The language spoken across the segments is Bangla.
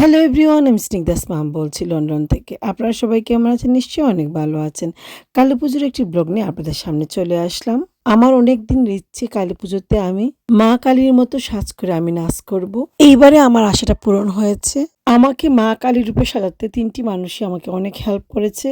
হ্যালো এভরিওয়ান আমি স্নিগ্ধা স্মাম বলছি লন্ডন থেকে। আপনারা সবাই কেমন আছেন? নিশ্চয়ই অনেক ভালো আছেন। কালী পুজোর একটি ব্লগ নিয়ে আপনাদের সামনে চলে আসলাম। আমার অনেক দিন ইচ্ছে কালী পুজোতে আমি। মা কালীর মতো সাজ করে আমি নাচ করব। এইবারে আমার আশাটা পূরণ হয়েছে। আমাকে মা কালী রূপে সাজাতে তিনটি মানুষই আমাকে অনেক হেল্প করেছে।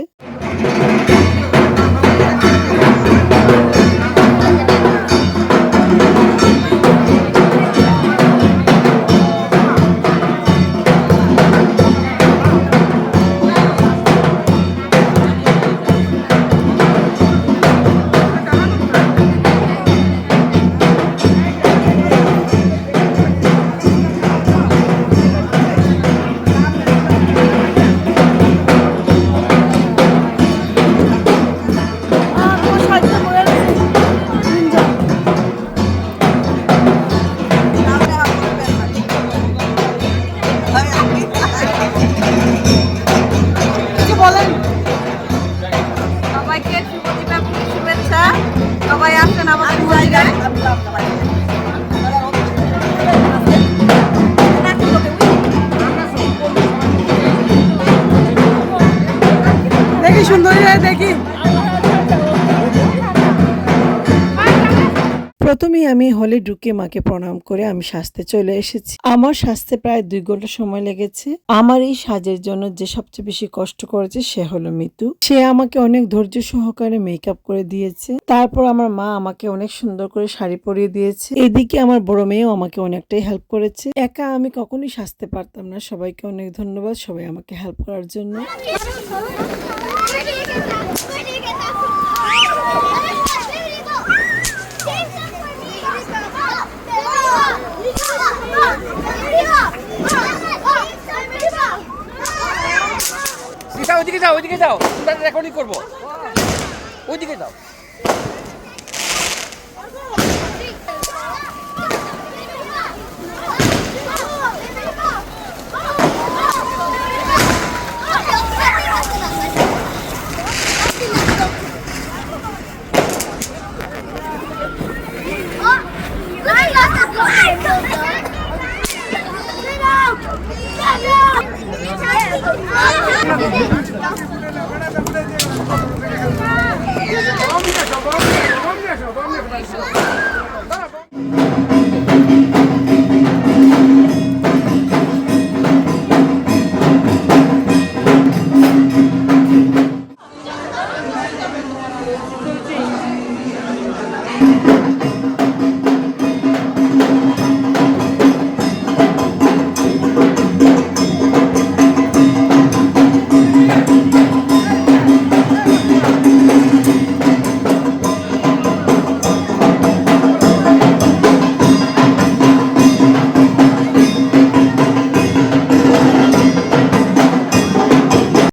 সবাইকে শুভ দীপাবলির শুভেচ্ছা। সবাই আসেন আমাদের জায়গায় দেখি সুন্দরী দেখি। প্রথমেই আমি হলে ঢুকে মাকে প্রণাম করে আমি সাজতে চলে এসেছি। আমার সাজতে প্রায় দুই ঘণ্টা সময় লেগেছে। আমার এই সাজের জন্য যে সবচেয়ে বেশি কষ্ট করেছে সে হলো মিতু। সে আমাকে অনেক ধৈর্য সহকারে মেকআপ করে দিয়েছে। তারপর আমার মা আমাকে অনেক সুন্দর করে শাড়ি পরিয়ে দিয়েছে। এদিকে আমার বড় মেয়েও আমাকে অনেকটাই হেল্প করেছে। একা আমি কখনোই সাজতে পারতাম না। সবাইকে অনেক ধন্যবাদ সবাই আমাকে হেল্প করার জন্য। সিসা ওইদিকে যাও ওইদিকে যাও। রেকর্ডিং করব। ওইদিকে যাও। Vamos,